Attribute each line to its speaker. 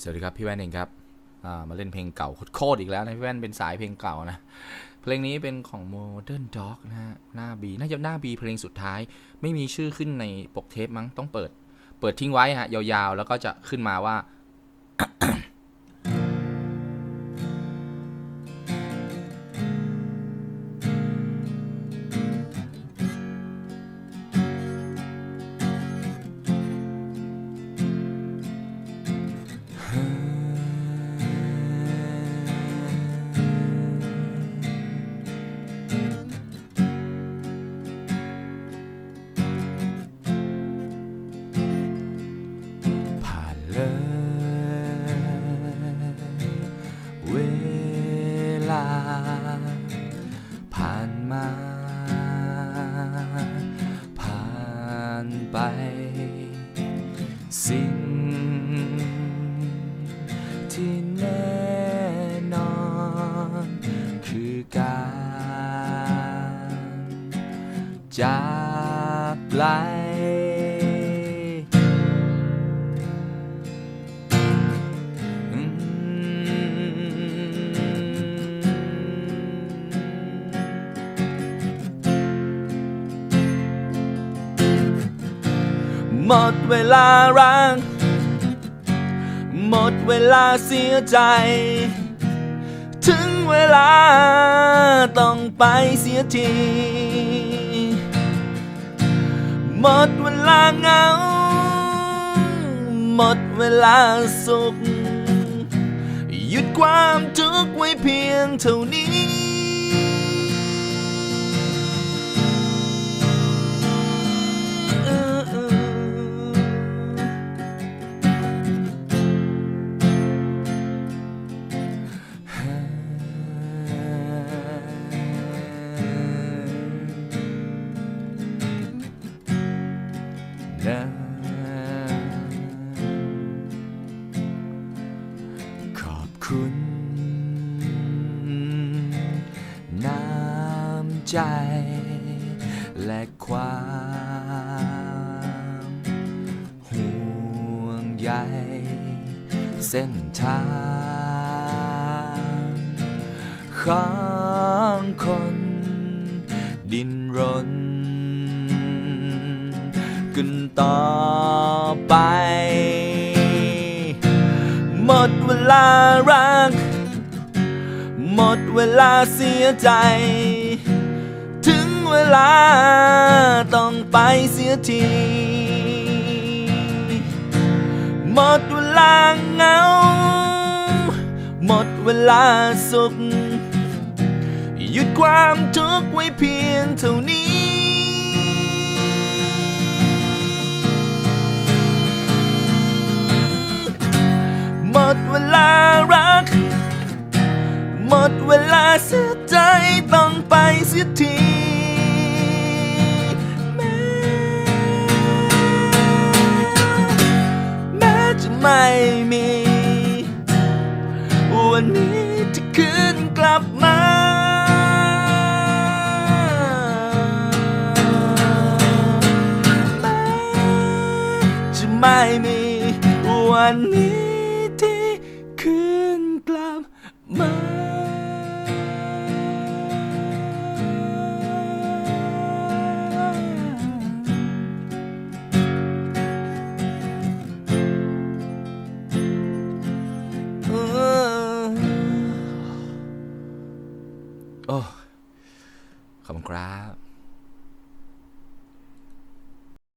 Speaker 1: สวัสดีครับ พี่แว่นเองครับามาเล่นเพลงเก่าโคตรอีกแล้วนะพี่แว่นเป็นสายเพลงเก่านะ เพลงนี้เป็นของ Modern Dog นะฮะหน้าบีน่าจะหน้าบีเพลงสุดท้าย ไม่มีชื่อขึ้นในปกเทปมั้งต้องเปิด เปิดทิ้งไว้ฮะยาวๆ แล้วก็จะขึ้นมาว่า ไปสิ่งที่แน่นอนคือการจากไกล หมดเวลารัก หมดเวลาเสียใจ ถึงเวลาต้องไปเสียที หมดเวลาเหงา หมดเวลาสุข หยุดความทุกข์ไว้เพียงเท่านี้ คุณน้ำใจ และความห่วงใยเส้นทางของคนดินรนกันต่อไป หมดเวลารัก หมดเวลาเสียใจ ถึงเวลาต้องไปเสียที หมดเวลาเหงา หมดเวลาสุข หยุดความทุกข์ไว้เพียงเท่านี้ เวลาเสียใจต้องไปเสียทีแม้แม้จะไม่มี วันนี้ที่คืนกลับมาแม้จะไม่มีวันนี้ที่คืนกลับมา โอ้ขอบคุณครับ